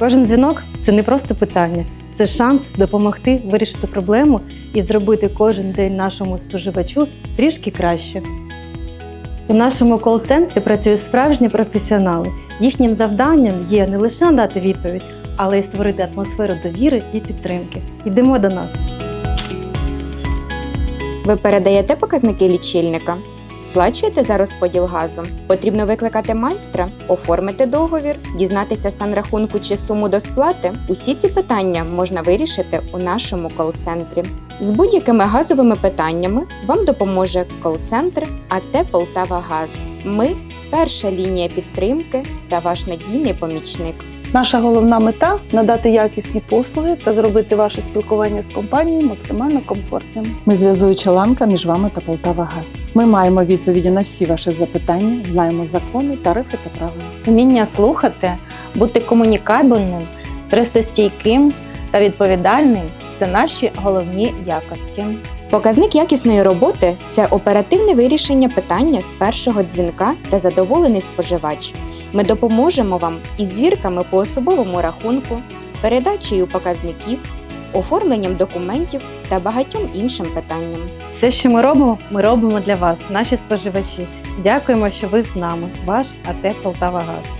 Кожен дзвінок це не просто питання, це шанс допомогти вирішити проблему і зробити кожен день нашому споживачу трішки краще. У нашому кол-центрі працюють справжні професіонали. Їхнім завданням є не лише надати відповідь, але й створити атмосферу довіри і підтримки. Йдемо до нас. Ви передаєте показники лічильника? Сплачуєте за розподіл газу? Потрібно викликати майстра, оформити договір, дізнатися стан рахунку чи суму до сплати. Усі ці питання можна вирішити у нашому кол-центрі. З будь-якими газовими питаннями вам допоможе кол-центр АТ Полтава Газ. Ми перша лінія підтримки та ваш надійний помічник. Наша головна мета надати якісні послуги та зробити ваше спілкування з компанією максимально комфортним. Ми зв'язуюча ланка між вами та Полтава Газ. Ми маємо відповіді на всі ваші запитання, знаємо закони, тарифи та правила. Вміння слухати, бути комунікабельним, стресостійким та відповідальним це наші головні якості. Показник якісної роботи це оперативне вирішення питання з першого дзвінка та задоволений споживач. Ми допоможемо вам із звірками по особовому рахунку, передачею показників, оформленням документів та багатьом іншим питанням. Все, що ми робимо, ми робимо для вас, наші споживачі. Дякуємо, що ви з нами. Ваш АТ Полтава Газ.